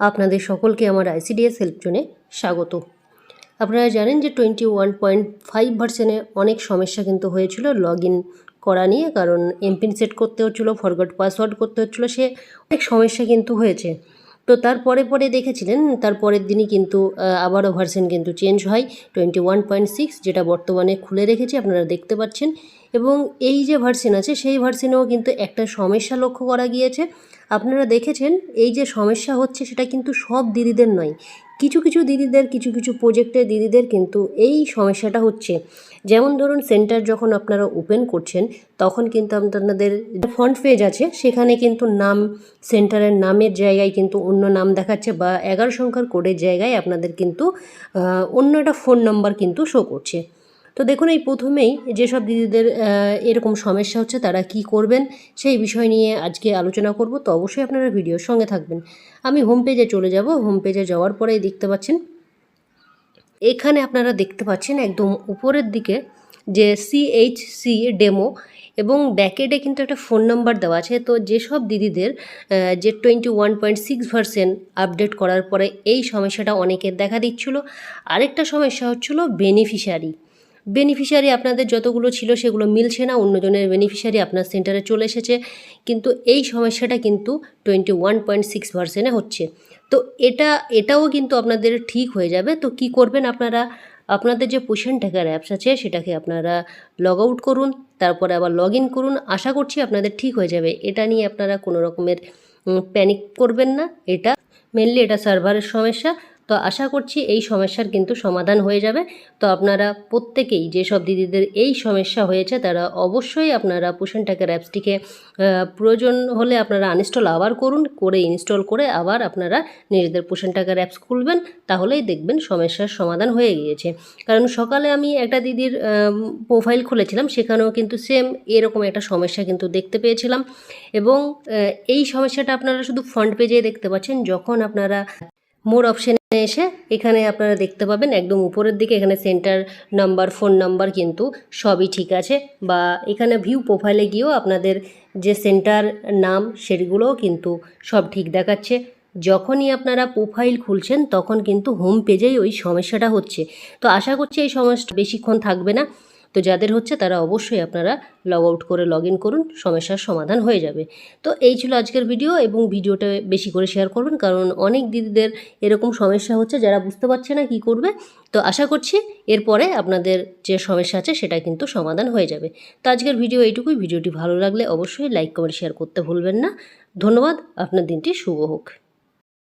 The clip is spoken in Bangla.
আপনাদের সকলকে আমার আইসিডিএস হেল্প জোনে স্বাগত। আপনারা জানেন যে টোয়েন্টি ওয়ান পয়েন্ট ফাইভ ভার্সনে অনেক সমস্যা কিন্তু হয়েছিল লগ ইন করা নিয়ে, কারণ এমপিন সেট করতে হচ্ছিল ফরগট পাসওয়ার্ড করতে হচ্ছিল, সে অনেক সমস্যা কিন্তু হয়েছে। তো তার পরে দেখেছিলেন, তার পরের দিনই কিন্তু আবারও ভার্সন কিন্তু চেঞ্জ হয় টোয়েন্টি ওয়ান পয়েন্ট সিক্স যেটা বর্তমানে খুলে রেখেছি, আপনারা দেখতে পাচ্ছেন। এবং এই যে ভার্সন আছে, সেই ভার্সনেও কিন্তু একটা সমস্যা লক্ষ্য করা গিয়েছে। আপনারা দেখেছেন, এই যে সমস্যা হচ্ছে সেটা কিন্তু সব দিদিদের নয়। কিছু কিছু দিদিদের, কিছু কিছু প্রজেক্টের দিদিদের কিন্তু এই সমস্যাটা হচ্ছে। যেমন ধরুন সেন্টার যখন আপনারা ওপেন করছেন, তখন কিন্তু আপনাদের ফ্রন্ট পেজ আছে, সেখানে কিন্তু নাম সেন্টারের নামের জায়গায় কিন্তু অন্য নাম দেখাচ্ছে বা এগারো সংখ্যার কোডের জায়গায় আপনাদের কিন্তু অন্য একটা ফোন নাম্বার কিন্তু শো করছে। তো দেখুন, এই প্রথমেই যেসব দিদিদের এরকম সমস্যা হচ্ছে তারা কি করবেন সেই বিষয় নিয়ে আজকে আলোচনা করব। তো অবশ্যই আপনারা ভিডিওর সঙ্গে থাকবেন। আমি হোম পেজে চলে যাব। হোম পেজে যাওয়ার পরেই দেখতে পাচ্ছেন, এখানে আপনারা দেখতে পাচ্ছেন একদম উপরের দিকে যে সিএইচসি ডেমো এবং ব্যাকেডে কিন্তু একটা ফোন নাম্বার দেওয়া আছে। তো যেসব দিদিদের যে twenty one point six version update করার পরে এই সমস্যাটা অনেকের দেখা দিচ্ছিল। আরেকটা সমস্যা হচ্ছিল বেনিফিশিয়ারি বেনিফিশিয়ারি আপনাদের যতগুলো ছিল সেগুলো মিলছে না, অন্যজনের বেনিফিশিয়ারি আপনার সেন্টারে চলে এসেছে। কিন্তু এই সমস্যাটা কিন্তু টোয়েন্টি ওয়ান পয়েন্ট সিক্স ভার্সেনে হচ্ছে। তো এটা, এটাও কিন্তু আপনাদের ঠিক হয়ে যাবে। তো কি করবেন আপনারা? আপনাদের যে পোষণ ট্যাকার অ্যাপস আছে, সেটাকে আপনারা লগ আউট করুন, তারপরে আবার লগ ইন করুন। আশা করছি আপনাদের ঠিক হয়ে যাবে। এটা নিয়ে আপনারা কোনো রকমের প্যানিক করবেন না। এটা মেনলি এটা সার্ভারের সমস্যা। তো আশা করছি এই সমস্যার কিন্তু সমাধান হয়ে যাবে। তো আপনারা প্রত্যেকেই যেসব দিদিদের এই সমস্যা হয়েছে, তারা অবশ্যই আপনারা পোষণ ট্যাকার অ্যাপসটিকে প্রয়োজন হলে আপনারা আনইনস্টল আবার করুন, করে ইনস্টল করে আবার আপনারা নিজেদের পোষণ টাকার অ্যাপস খুলবেন, তাহলেই দেখবেন সমস্যার সমাধান হয়ে গিয়েছে। কারণ সকালে আমি একটা দিদির প্রোফাইল খুলেছিলাম, সেখানেও কিন্তু সেম এরকম একটা সমস্যা কিন্তু দেখতে পেয়েছিলাম। এবং এই সমস্যাটা আপনারা শুধু ফ্রন্ট পেজে দেখতে পাচ্ছেন, যখন আপনারা মোর অপশানে এসে এখানে আপনারা দেখতে পাবেন একদম উপরের দিকে এখানে সেন্টার নাম্বার ফোন নাম্বার কিন্তু সবই ঠিক আছে। বা এখানে ভিউ প্রোফাইলে গিয়েও আপনাদের যে সেন্টার নাম সেগুলোও কিন্তু সব ঠিক দেখাচ্ছে। যখনই আপনারা প্রোফাইল খুলছেন তখন কিন্তু হোম পেজেই ওই সমস্যাটা হচ্ছে। তো আশা করছি এই সমস্যা বেশিক্ষণ থাকবে না। তো যাদের হচ্ছে তারা অবশ্যই আপনারা লগ আউট করে লগ ইন করুন, সমস্যার সমাধান হয়ে যাবে। তো এই ছিল আজকের ভিডিও এবং ভিডিওটা বেশি করে শেয়ার করবেন কারণ অনেক দিদিদের এরকম সমস্যা হচ্ছে যারা বুঝতে পারছে না কি করবে। তো আশা করছি এরপরে আপনাদের যে সমস্যা আছে সেটা কিন্তু সমাধান হয়ে যাবে। তো আজকের ভিডিও এইটুকুই। ভিডিওটি ভালো লাগলে অবশ্যই লাইক কমেন্ট শেয়ার করতে ভুলবেন না। ধন্যবাদ। আপনার দিনটি শুভ হোক।